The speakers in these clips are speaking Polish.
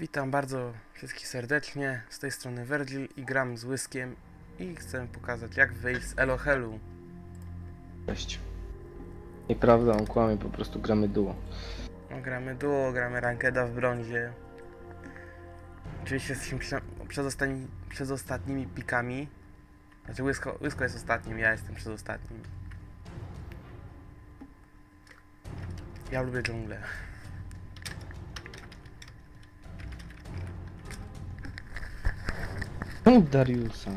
Witam bardzo wszystkich serdecznie. Z tej strony Vergil i gram z Łyskiem i chcę pokazać jak wyjść z Elohelu. Cześć. Nieprawda, on kłamie, po prostu gramy duo. No, gramy duo, gramy rankeda w brązie. Oczywiście jesteśmy prze, przez, ostatni, przez ostatnimi pikami. Znaczy Łysko, Łysko jest ostatnim, ja jestem przez ostatnim. Ja lubię dżunglę. Czemu Dariusa?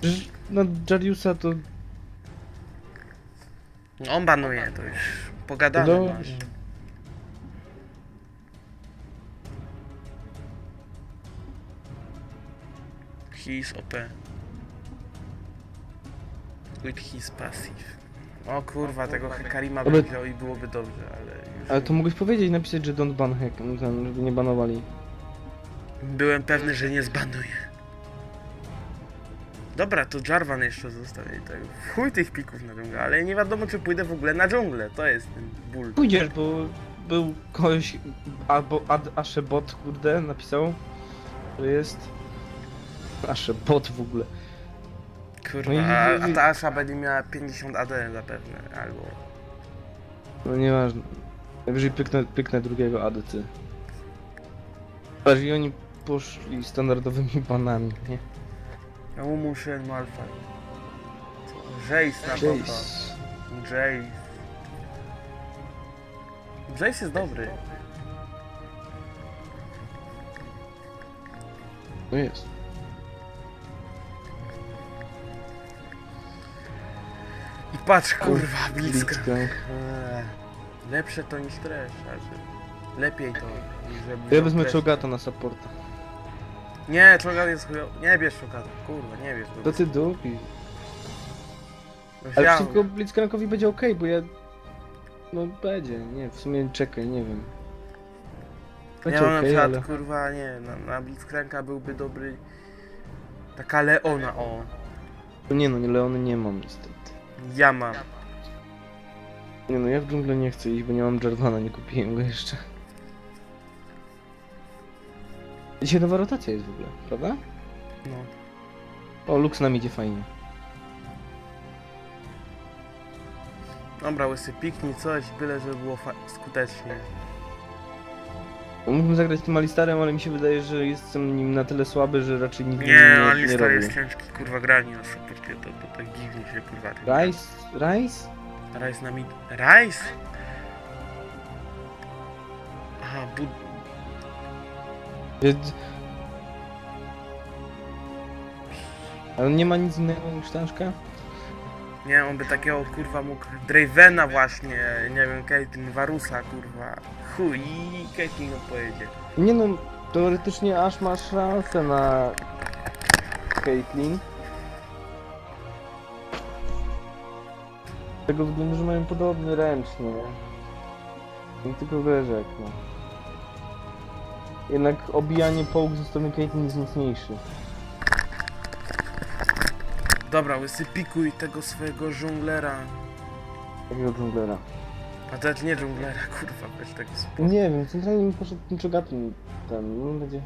Przecież na Dariusa to... No, On banuje, to już pogadane to masz. His OP. With his passive. O kurwa, tego Hekarima bym Ale- wziął i byłoby dobrze, ale już... Ale to mogłeś powiedzieć, napisać, że don't ban hack, no żeby nie banowali. Byłem pewny, że nie zbanuje. Dobra, to Jarvan jeszcze zostawię i tak. Chuj tych pików na dżunglę, ale nie wiadomo czy pójdę w ogóle na dżunglę, to jest ten ból. Pójdziesz, bo był kogoś, albo Ad Ashebot, kurde, napisał, że jest... Ashebot w ogóle. Kurwa, No i- a, a ta Asha będzie miała 50 AD zapewne, albo... No nieważne. Najwyżej pyknę, pyknę drugiego ADC. Patrz, i oni poszli standardowymi banami, nie? Ja mu muszę Malfa. Jace na bota. Chase. Jace. Jace jest dobry. No jest. I patrz, kurwa, bliska. Blitzcrank. Lepsze to niż trash, znaczy. Lepiej to, niż żeby... Ja wezmę trash. Chogata na supporta. Nie, Chogat jest chujowy. Nie bierz Chogata, kurwa, nie bierz go. To ty dupi. Ale przeciwko Blitzcrankowi będzie ok, bo ja... No będzie, nie, w sumie czekaj, nie wiem. Ja Będzie mam na okej, przykład, ale... kurwa, nie, na, na Blitzcranka byłby dobry... Taka Leona, o. Nie no, nie, Leony nie mam niestety. Ja mam. Nie no, ja w dżunglę nie chcę iść, bo nie mam Jarvana, nie kupiłem go jeszcze. Dzisiaj nowa rotacja jest w ogóle, prawda? No. O, Lux nam idzie fajnie. Dobra, łysy, piknij coś, byle żeby było fa- skutecznie. Mógłbym zagrać tym Alistarem, ale mi się wydaje, że jestem nim na tyle słaby, że raczej nigdy Nie, nie, nie, Alistar robię. jest ciężki, kurwa, granie na supporcie, to, to tak dziwnie się, kurwa. tym Rice? Rice? gra. Rice na mid... Rice? Aha, bud... Ale nie ma nic innego niż Taszka? Nie, on by takiego, kurwa, mógł... Dravena właśnie, nie wiem, Caitlyn, Varusa, kurwa. Chuj, i Caitlyn odpowiedzie. Nie no, teoretycznie aż masz szansę na Caitlyn. Z tego względu, że mają podobny ręczny. tylko wyrzek, no. Jednak obijanie połk ze strony Caitlyn jest mocniejszy. Dobra, łysy, pikuj tego swojego żonglera. Takiego dżunglera. A to nie żonglera, kurwa, weź tego spoko. Nie wiem, centralnie mi poszedł ten czogatyn ten, no będzie...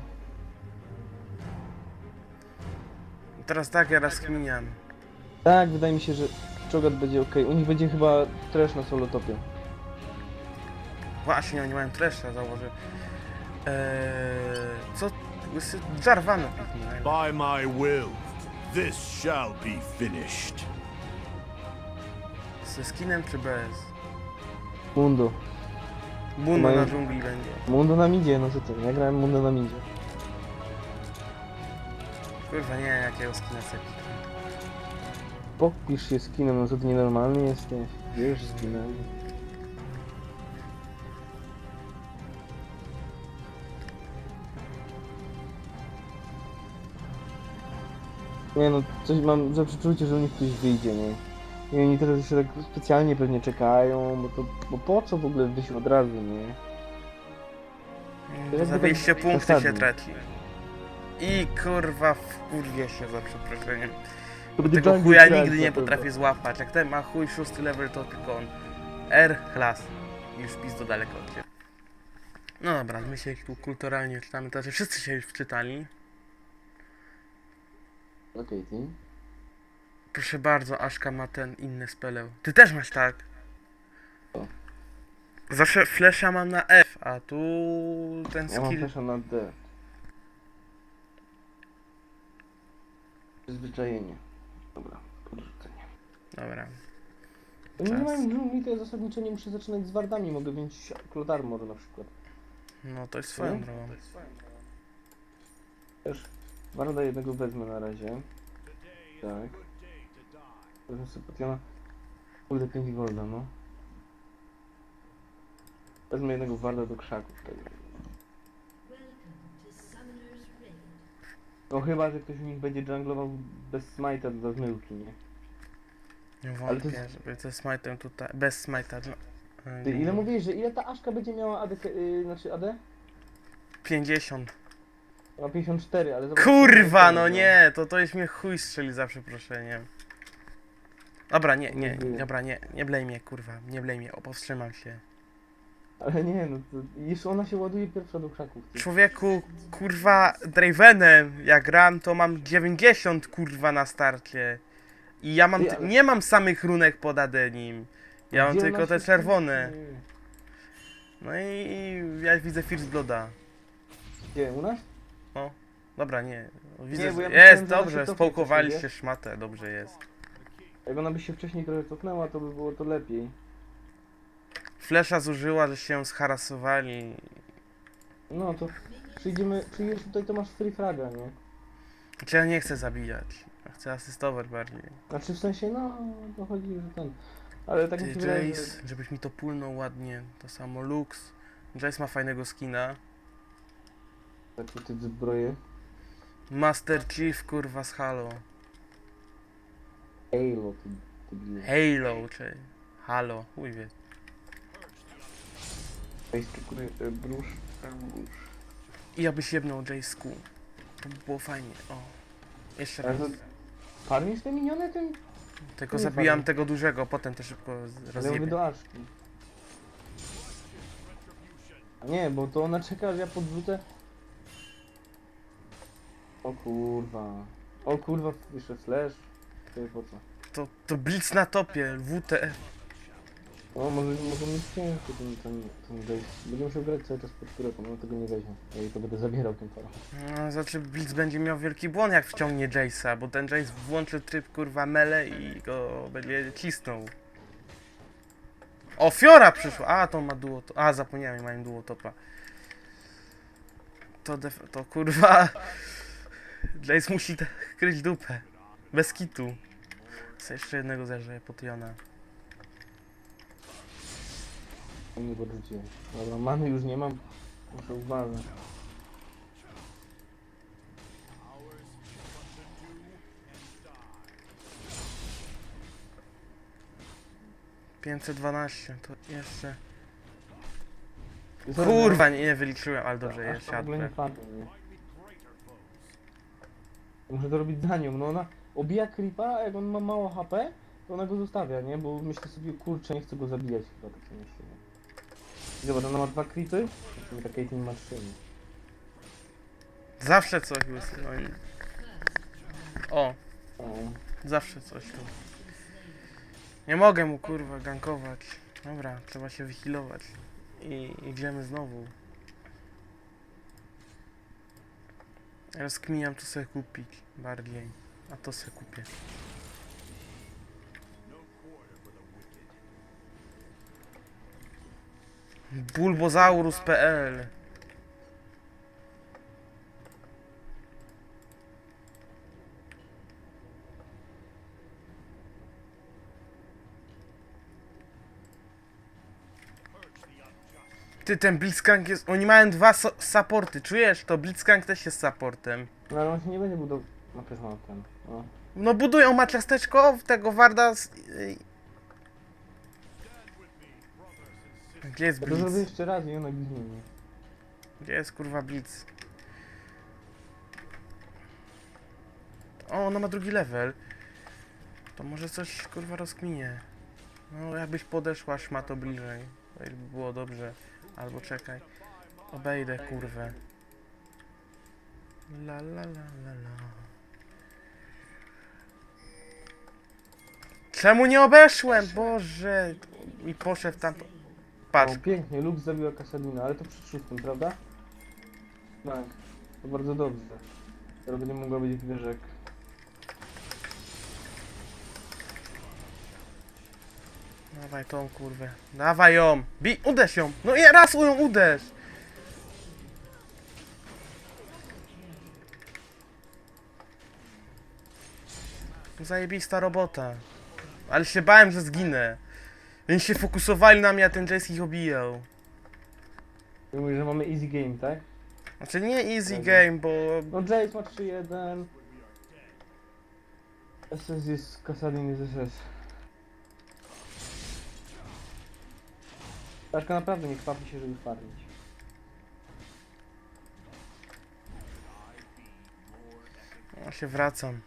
Teraz tak, ja rozkminiam. Tak, wydaje mi się, że czogat będzie ok. U nich będzie chyba trash na solo topie. Właśnie, oni mają treszcza, założę. Eee, co? Piknij. By my will, this shall be finished. Ze skinem czy bez? Mundo. Mundo Mają- na dżungli będzie. Mundo nam idzie, no co ty, ja grałem Mundo nam idzie. Kurwa, nie, jakiego skina sobie piknę. Popisz się skinem, no co ty nienormalny jesteś. Wiesz skinem. Nie no, coś mam za przeczucie, że u nich coś wyjdzie, nie? I oni teraz jeszcze tak specjalnie pewnie czekają, bo to, bo po co w ogóle wyjść od razu, nie? Mm, jakby Za tak wyjście punkty się zasadnie. traci. I kurwa, wkurwię się za przeproszeniem. To będzie Tego jungle chuja nigdy na nie pewno. potrafię złapać. Jak ten ma chuj szósty level, to tylko on. R, klas. Już pizdo daleko od ciebie. No dobra, my się tu kulturalnie czytamy, to znaczy wszyscy się już wczytali. Okej, ty. Proszę bardzo, Aszka ma ten inny speleł. Ty też masz tak? Co? Zawsze flesza mam na F, a tu ten Ja mam skill... flesza na D. Przyzwyczajenie. Dobra, podrzucenie. Dobra. No nie Czas. mają dżungli, to ja zasadniczo nie muszę zaczynać z wardami, mogę wziąć Cloud Armor na przykład. No to jest swoją Mhm. drogą. Też warda jednego wezmę na razie. Tak. Wezmę sobie Potiona. Kurde, 5 golda, no. Wezmę jednego warda do krzaków. Tak. No chyba, że ktoś u nich będzie junglował bez smite'a do zmyłki, nie? Nie Ale to wątpię, jest- żeby ze smite'em tutaj... Bez smite'a. No. Ty, ile mówiłeś, że ile ta Aszka będzie miała AD, yy, znaczy AD? 50. Ma 54, ale zobacz... Kurwa, no nie, to to jest mnie chuj strzeli za przeproszeniem. Dobra, nie, nie, dobra, nie, nie blej mnie, kurwa, nie blej mnie, o, powstrzymam się. Ale nie, no to jeszcze ona się ładuje pierwsza do krzaków. Ty. Człowieku, kurwa, Dravenem, jak gram, to mam 90, kurwa, na starcie. I ja mam, Ty, ty- ale- nie mam samych runek pod Adenim. Ja mam Gdzie tylko te się- czerwone. No i ja widzę First Blooda. Gdzie, u nas? Dobra, nie. Widzę, Nie, bo ja że- myślałem, jest, że ona dobrze, cofnie społkowaliście coś, szmatę, dobrze jest. Jak ona by się wcześniej trochę cofnęła, to by było to lepiej. Flesza zużyła, że się zharasowali. No to przyjdziemy, przyjdziesz tutaj, to masz free fraga, nie? Znaczy ja nie chcę zabijać. Ja chcę asystować bardziej. Znaczy w sensie, no, to chodzi, że ten... Ale tak mi Ty, się wydaje, że... Jace, żebyś mi to pulnął ładnie. To samo Lux. Jace ma fajnego skina. Tak tutaj zbroję. Master Chief, kurwa, z Halo. Halo, ty, ty bile. Halo, czy... Halo, chuj wie. Face czekuje, e, brusz, e, brusz. I abyś jebnął Jace'ku. To by było fajnie. O. Jeszcze Ale raz. to... Farmisz te miniony tym? Tylko nie zabijam tego dużego, potem to szybko z- Ale ja rozjebię. do Aszki. A nie, bo to ona czeka, aż ja podrzucę. O kurwa. O kurwa, jeszcze slash. To jest po co? To, to Blitz na topie, WTF. O, może, może ciężko ten, ten, ten Jace. Będę musiał grać cały czas pod turretą, no tego nie weźmie. Ja jej to będę zabierał tym parą. No, znaczy Blitz będzie miał wielki błąd jak wciągnie Jace'a, bo ten Jace włączy tryb kurwa mele i go będzie cisnął. O, Fiora przyszła! A, to ma duo to. A, zapomniałem, mają duo topa. To def... to kurwa... Jace musi te- kryć dupę. Bez kitu. Chcę jeszcze jednego zerze Potiona. Nie podrzuciłem. Dobra, many już nie mam. Muszę uważać. Pięćset dwanaście, to jeszcze... Kurwa, nie, nie wyliczyłem, ale dobrze Aż jest, to? Muszę to robić za nią, no ona obija creepa, a jak on ma mało HP, to ona go zostawia, nie? Bo myślę sobie, kurczę, nie chcę go zabijać chyba, tak myślę. I Zobacz, ona ma dwa creepy, a sobie ta Caitlyn ma trzy? Zawsze coś jest, no i... O, O, zawsze coś tu. Nie mogę mu kurwa gankować. Dobra, trzeba się wyhealować. I idziemy znowu. Rozkminiam co sobie kupić bardziej. A to sobie kupię. Bulbozaurus.pl Ty, ten Blitzcrank jest... Oni mają dwa so supporty, czujesz? To Blitzcrank też jest supportem. No ale on się nie będzie budował. No też ten. O. No budują, ma ciasteczko w tego Warda z... Gdzie jest Ja to zrobię jeszcze raz i ona ginie, nie? Gdzie jest kurwa Blitz? O, ona ma drugi level. To może coś kurwa rozkminie. No jakbyś podeszła szmato bliżej. To by było dobrze. Albo czekaj. Obejdę kurwę. La la la la la. Czemu nie obeszłem? Boże! I poszedł tam. Patrz, O, pięknie, Lux zabiła Kasadina, ale to przed szóstym, prawda? Tak, to bardzo dobrze. Teraz będzie mogła być wieżek. Dawaj tą kurwę. Dawaj ją! Bij, uderz ją! No i raz ją uderz! Zajebista robota. Ale się bałem, że zginę. Oni się fokusowali na mnie, a ten Jace ich obijał. Mówisz, że mamy easy game, tak? Znaczy nie easy game, bo... No Jace ma 3-1. SS jest Kasadin jest SS. Taszka naprawdę nie kwapi się, żeby farmić. Ja się wracam.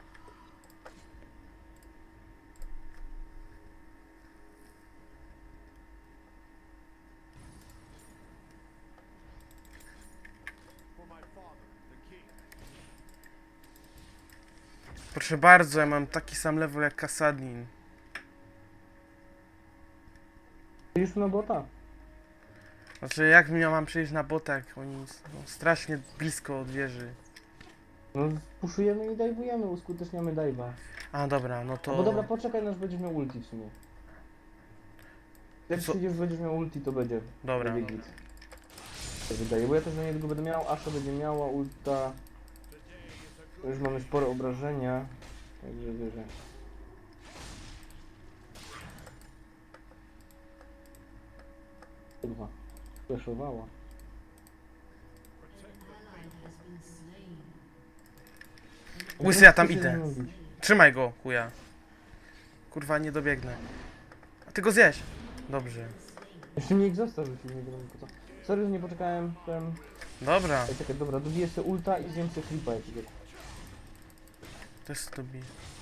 Proszę bardzo, ja mam taki sam level jak Kasadin. Już na bota? Znaczy, jak ja mam przejść na botak? Oni są strasznie blisko od wieży. No puszujemy i dajwujemy, uskuteczniamy dajwa. A, dobra, no to... Bo dobra, poczekaj, aż będziesz miał ulti w sumie. Jak Co? przyjdziesz, będziesz miał ulti, to będzie. Dobra. będzie git. To wydaje, bo ja też na niedługo będę miał, Asha będzie miała ulta. Już mamy spore obrażenia. Także wierzę. Kurwa. Fleszowała. Łysy, ja tam idę. Trzymaj go, chuja. Kurwa, nie dobiegnę. A ty go zjeść. Dobrze. Jeszcze mnie ich został, że się nie wiem po co. Sorry, że nie poczekałem. Ten... Dobra, Ej, czekaj, dobra, dobiję sobie ulta i zjem sobie creepa jakiegoś. to jest to bi-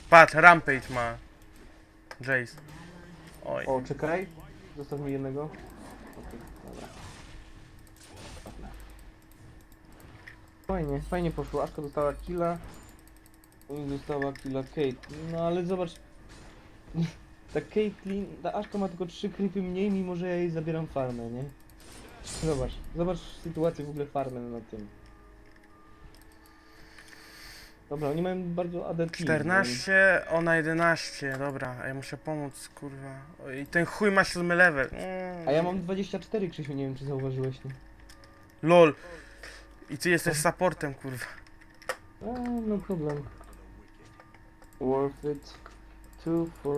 Patrz, Rampage ma. Jace. Oj. O, czekaj. Zostaw mi jednego. Okej, dobra. Dobra. Fajnie, fajnie poszło. Aszka dostała killa. I dostała killa Kate. No ale zobacz. Ta Caitlyn, ta Aszka ma tylko trzy creepy mniej, mimo że ja jej zabieram farmę, nie? Zobacz, zobacz sytuację w ogóle farmę na tym. Dobra, oni mają bardzo AD team, 14, ona 11. Dobra, a ja muszę pomóc, kurwa. I ten chuj ma 7 level. Mm. A ja mam 24, Krzysiu, nie wiem czy zauważyłeś, nie? LOL. I ty jesteś supportem, kurwa. A, no problem. Worth it. Two for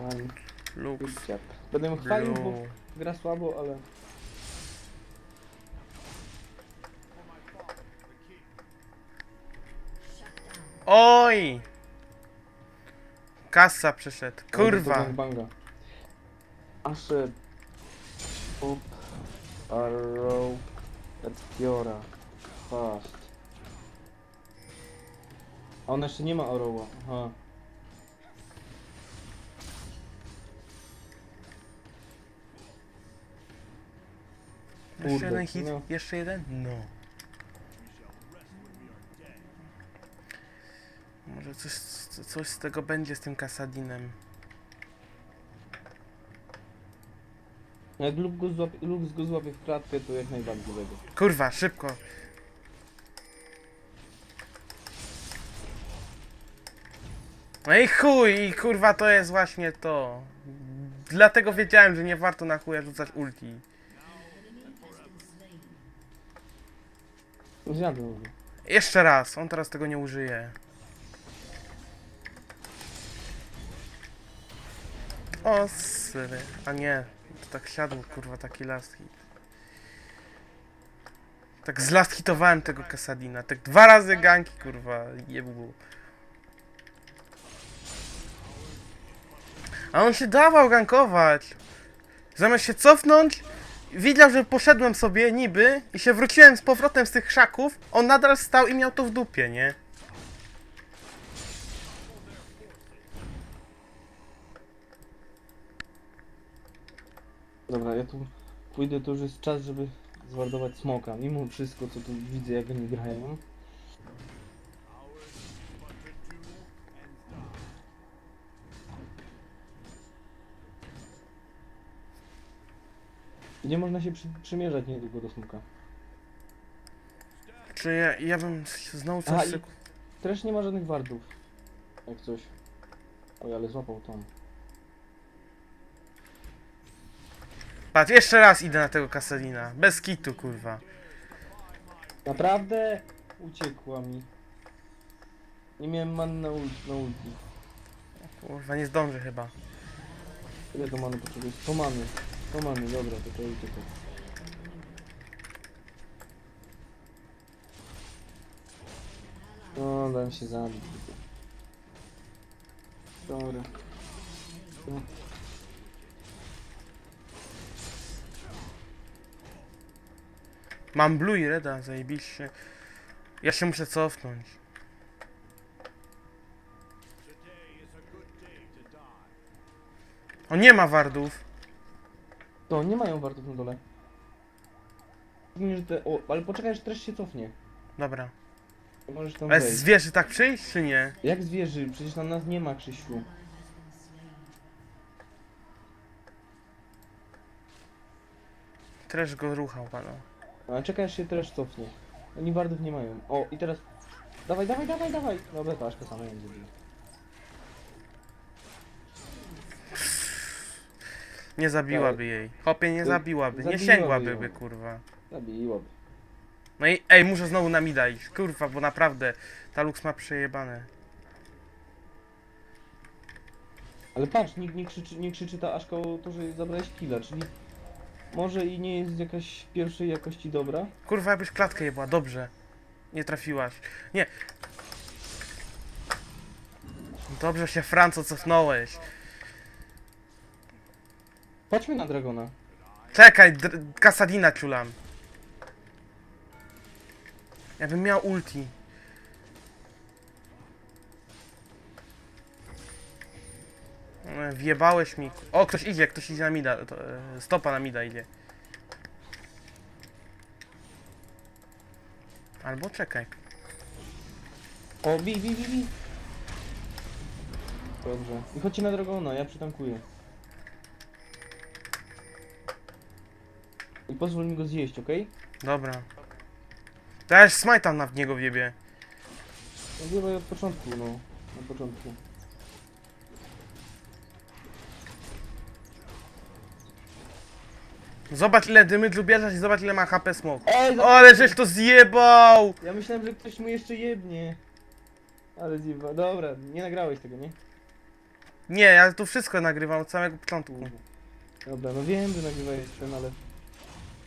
one. Lux. Good job. Będę ją chwalił, bo Blue. gra słabo, ale... Oj! Kasa przyszedł. ale Kurwa. to Banga. Arrow. Fiora. Fast. A ona jeszcze nie ma Arrowa. Aha. Jeszcze jeden hit? no. Jeszcze jeden? No. Może coś, coś z tego będzie z tym Kasadinem. Jak Lux go, złapie, go złapie w klatkę, to jak najbardziej tego. Kurwa, szybko. No i chuj, i kurwa to jest właśnie to. Dlatego wiedziałem, że nie warto na chuja rzucać ulti. Zjadłem go. Jeszcze raz, on teraz tego nie użyje. O, syry. A nie, to tak siadł, kurwa, taki last hit. Tak zlast hitowałem tego Kasadina. Tak dwa razy ganki, kurwa, jebło. A on się dawał gankować. Zamiast się cofnąć, widział, że poszedłem sobie niby i się wróciłem z powrotem z tych krzaków, on nadal stał i miał to w dupie, nie? Dobra, ja tu pójdę, to już jest czas, żeby zwardować smoka, mimo wszystko co tu widzę jak oni grają. Nie można się przy, przymierzać niedługo do smoka. Czy ja, ja bym Aha, coś... i też nie ma żadnych wardów. Jak coś. Oj, ale złapał tą. Patrz, jeszcze raz idę na tego Kasadina. Bez kitu, kurwa. Naprawdę? Uciekła mi. Nie miałem man na, ul na ulti. Kurwa, nie zdążę chyba. Ile to many potrzebujesz? To mamy. To mamy, dobra, to to uciekaj. No, dałem się zabić. Dobra. No. Mam blue i reda, zajebiście. Ja się muszę cofnąć. O, nie ma wardów. To, nie mają wartów na dole. Że te... O, ale poczekaj, aż też się cofnie. Dobra. Możesz tam Ale wejść. z wieży tak przyjść, czy nie? Jak zwierzy? Przecież tam nas nie ma, Krzysiu. Też go ruchał, pana. Ale czekaj, aż się też cofnie. Oni bardów nie mają. O, i teraz... Dawaj, dawaj, dawaj, dawaj! Dobra, to Aszka sama ją zabije. Nie zabiłaby jej. Hopie nie To zabiłaby, nie zabiłaby sięgłaby, ją. by, kurwa. Zabiłoby. No i ej, muszę znowu na mida iść, kurwa, bo naprawdę ta Lux ma przejebane. Ale patrz, nikt nie krzyczy, nie krzyczy ta Aszka o to, że zabrałeś killa, czyli... Może i nie jest jakaś pierwszej jakości dobra. Kurwa, jakbyś klatkę jebła, dobrze. Nie trafiłaś. Nie. Dobrze się, Franco, cofnąłeś. Patrzmy na Dragona. Czekaj, dr- Kasadina ciulam. Ja bym miał ulti. Wjebałeś mi. O, ktoś idzie, ktoś idzie na mida. To, e, stopa na mida idzie. Albo czekaj. O, bij, bij, bij, bij. Dobrze. I chodźcie na Dragona, ja przytankuję. I pozwól mi go zjeść, okej? Dobra. Też smajta na w niego wjebie. No wiemy od początku, no. Na początku. Zobacz ile dymydlu bierzesz i zobacz ile ma HP smok. Ej, O, ale żeś to zjebał! Ja myślałem, że ktoś mu jeszcze jebnie. Ale zjeba. Dobra, nie nagrałeś tego, nie? Nie, ja tu wszystko nagrywam od samego początku. Dobra, no wiem, że nagrywałeś ten, ale...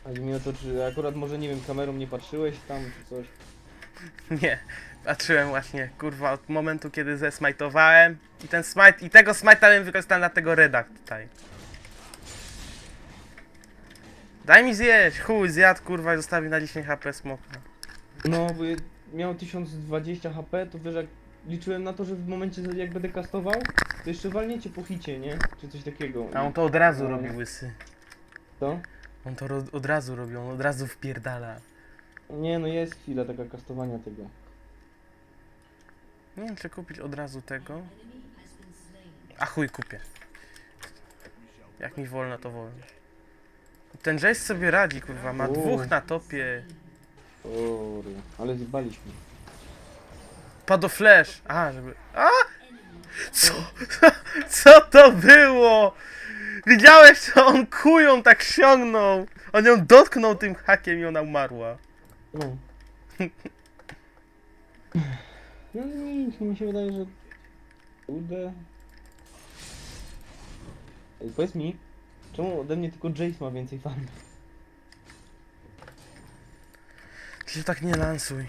Chodzi mi o to, czy akurat może, nie wiem, kamerą nie patrzyłeś tam, czy coś. Nie, patrzyłem właśnie, kurwa, od momentu kiedy zesmajtowałem i ten smite, i tego smite'a bym wykorzystał na tego reda tutaj. Daj mi zjeść, chuj, zjadł, kurwa, i zostawił na 10 HP smoka. No, bo je- miał 1020 HP, to wiesz, jak liczyłem na to, że w momencie, jak będę kastował, to jeszcze walniecie po hicie, nie? Czy coś takiego. A on to od razu No. robi łysy. To? On to ro- od razu robi, on od razu wpierdala. Nie, no jest chwila taka kastowania tego. Nie wiem, czy kupić od razu tego. A chuj, kupię. Jak mi wolno, to wolno. Ten Jace sobie radzi, kurwa, ma dwóch na topie. Ory, ale zjebaliśmy. Padł flash. A, żeby... A! Co? Co to było? Widziałeś, co on kują tak ściągnął? On ją dotknął tym hakiem i ona umarła. No. No nic, mi się wydaje, że... Kurde... Ej, powiedz mi, czemu ode mnie tylko Jace ma więcej farmy? Ty się tak nie lansuj.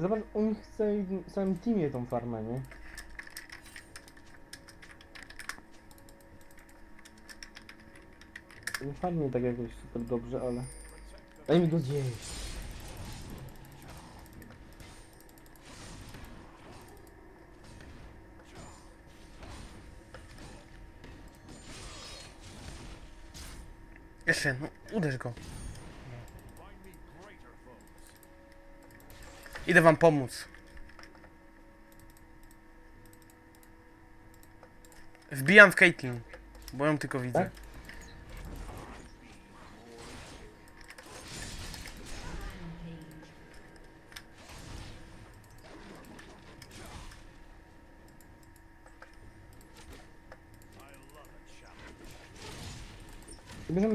Zobacz, on chce w całym teamie tą farmę, nie? Nie farmie tak jakoś super dobrze, ale... Daj mi go zjeść. Jeszcze, no uderz go. Idę wam pomóc. Wbijam w Caitlyn, bo ją tylko widzę.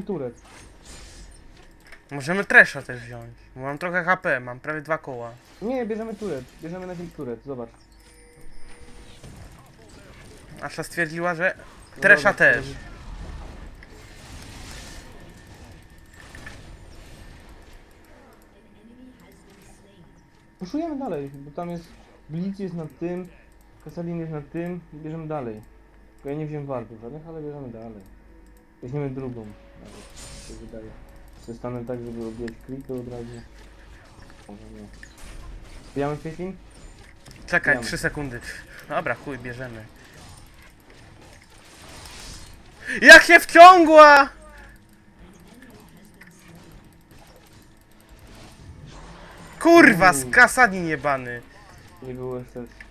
Turet. Możemy Tresha też wziąć, bo mam trochę HP, mam prawie dwa koła. Nie, bierzemy turet. Bierzemy na turet, zobacz. Asza stwierdziła, że No Tresha dobra, też. Puszujemy dalej, bo tam jest Blitz jest nad tym, Kasalin jest nad tym i bierzemy dalej. Tylko ja nie wziąłem wartów żadnych, ale bierzemy dalej. Weźmiemy drugą, mi się wydaje. Przestanę tak, żeby robić klipy od razu. Może nie. Zbijamy Caitlyn? Czekaj, Wbijamy. 3 sekundy. Dobra, chuj, bierzemy. Jak się wciągła! Kurwa, z kasadin jebany. Nie było SS.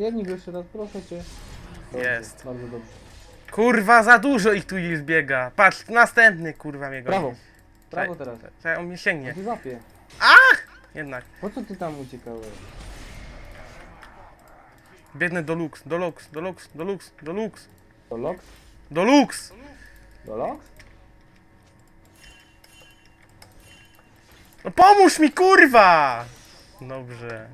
Jedni go jeszcze raz, proszę cię. Jest. Bardzo dobrze. Kurwa, za dużo ich tu już biega. Patrz, następny kurwa mnie goni. Brawo. Brawo teraz. Czekaj, on mnie sięgnie. Złapię. Jednak. Po co ty tam uciekałeś? Biegnę do Lux, do Lux, do Lux, do Lux, do Lux, Do Lox? do Lux! Do Lox? No pomóż mi, kurwa! Dobrze.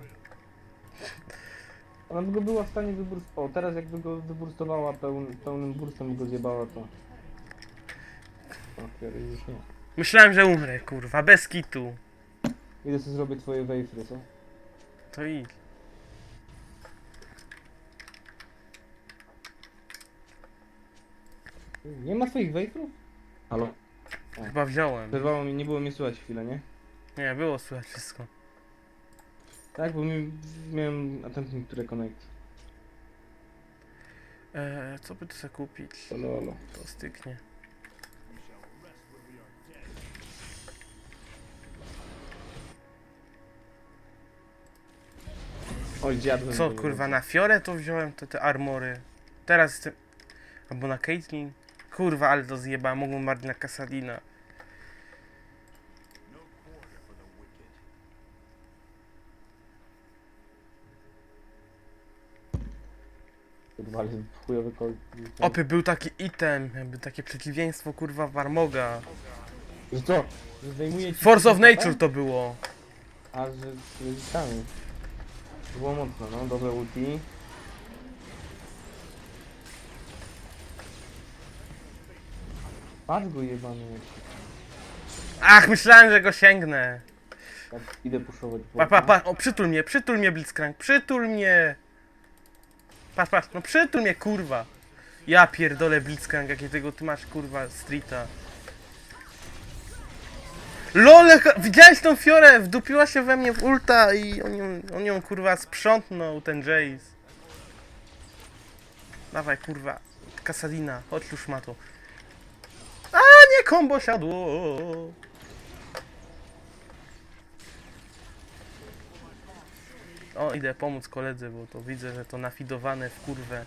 Ona by go była w stanie wyburstować. O, teraz jakby go wyburstowała pełn, pełnym burstem by go zjebała, to... Okej, już nie. Myślałem, że umrę, kurwa, bez kitu. Idę sobie zrobię twoje wejfry, co? To idź. Nie ma twoich wejfrów? Halo? Chyba wziąłem. Przerwało mi, nie było mnie słychać chwilę, nie? Nie, było słychać wszystko. Tak, bo mi, miałem attempting to reconnect. Eee, co by tu sobie kupić? Lolo. To styknie. Oj, dziadłem. Co, kurwa, na Fiorę to wziąłem te, te armory. Teraz jestem... Albo na Caitlyn. Kurwa, ale to zjebałem, mogłem bardziej na Casadina. Kurwa, ale chujowy kol. Opy, był taki item, jakby takie przeciwieństwo, kurwa, Warmoga. Że co? Że zdejmuje ci... Force of? Nature to było. A, że z rezistami. To było mocno, no. Dobre ulti. Patrz go jebany. Ach, myślałem, że go sięgnę. Tak, idę puszować. Pa, pa, pa, o, przytul mnie, przytul mnie, Blitzcrank, przytul mnie. Patrz, patrz, no przytul mnie, kurwa. Ja pierdolę Blitzcrank, jakiego ty masz, kurwa, streeta. Lole, widziałeś tą Fiorę? Wdupiła się we mnie w ulta i on ją, on ją kurwa sprzątnął, ten Jace. Dawaj, kurwa, Kasadina, chodź już ma to. A, nie kombo siadło. O, idę pomóc koledze, bo to widzę, że to nafidowane w kurwę.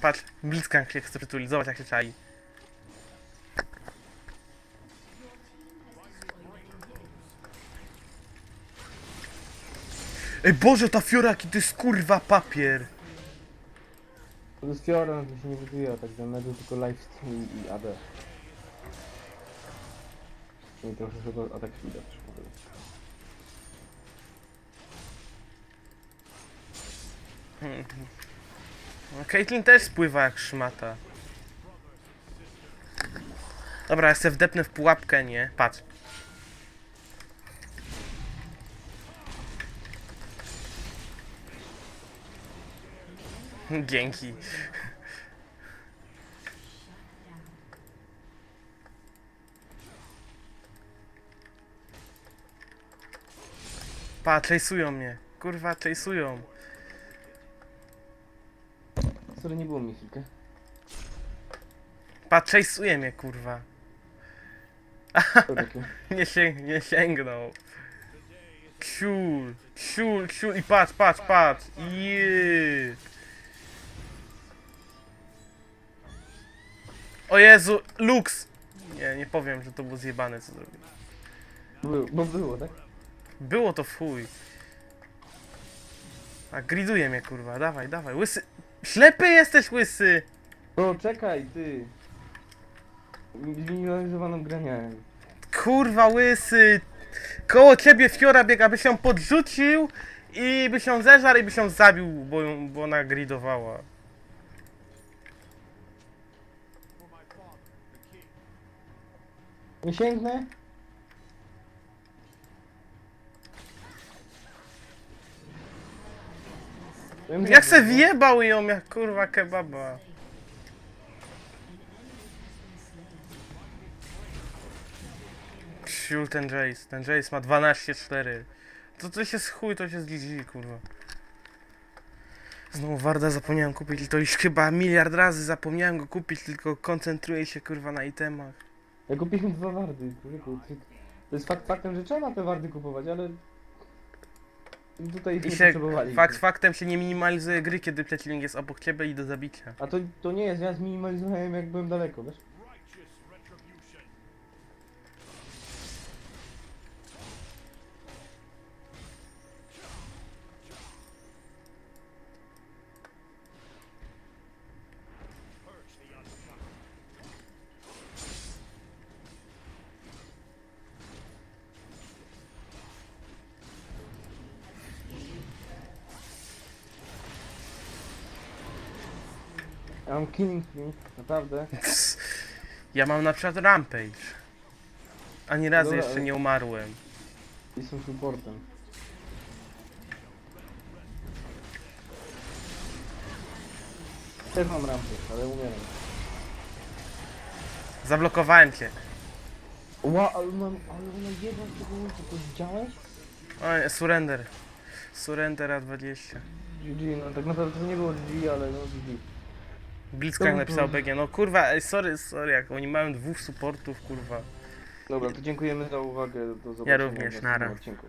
Patrz, Blitzcrank się chce przytulić, jak się czai. Ej Boże, ta fiora, jaki to jest kurwa papier! To jest Fiora, no to się nie wybija, tak zamęczył tylko lifesteal i AD. I trochę szybko atak speeda być. No, Caitlyn też spływa jak szmata. Dobra, ja se wdepnę w pułapkę, nie? Patrz. Dzięki. Pa, chase'ują mnie. Kurwa, chase'ują. Sorry, nie było mi chwilkę. Pa, chase'uje mnie, kurwa. Nie, sięg nie sięgnął. Ciul, ciul, ciul i patrz, patrz, patrz. Jeee. O Jezu, Lux! Nie, nie powiem, że to było zjebane, co zrobił. Było, bo było, tak? Było to w chuj. A griduje mnie, kurwa, dawaj, dawaj, łysy. Ślepy jesteś, łysy! O, czekaj, ty. Zminimalizowaną grę miałem. Kurwa, łysy! Koło ciebie Fiora biega, by się podrzucił i by się zeżarł i by się zabił, bo, ją- bo ona gridowała. Nie sięgnę? Jak se wjebał ją, jak kurwa kebaba. Siul ten Jace, ten Jace ma 12-4. To coś jest chuj, to się z GG, kurwa. Znowu Warda zapomniałem kupić to już chyba miliard razy zapomniałem go kupić, tylko koncentruję się kurwa na itemach. Ja kupiłem dwa wardy, człowieku. To jest fakt faktem, że trzeba te wardy kupować, ale... Tutaj ich I nie się, potrzebowali. fakt faktem się nie minimalizuje gry, kiedy przeciwnik jest obok ciebie i do zabicia. A to, to nie jest, ja zminimalizowałem jak byłem daleko, wiesz? Ja mam killing spree, naprawdę. Ja mam na przykład Rampage. Ani razu Dobra, jeszcze ale- nie umarłem. Jestem supportem. Też mam rampę, ale umieram. Zablokowałem cię. Ła, ale mam, ale jedna z tego ulti, to widziałeś? O, surrender. Surrender A20. GG, no tak naprawdę to nie było GG, ale no GG. Blitzcrank napisał BG. No kurwa, ej, sorry, sorry, jak oni mają dwóch supportów, kurwa. Dobra, to dziękujemy za uwagę, do zobaczenia również, w nara. odcinku.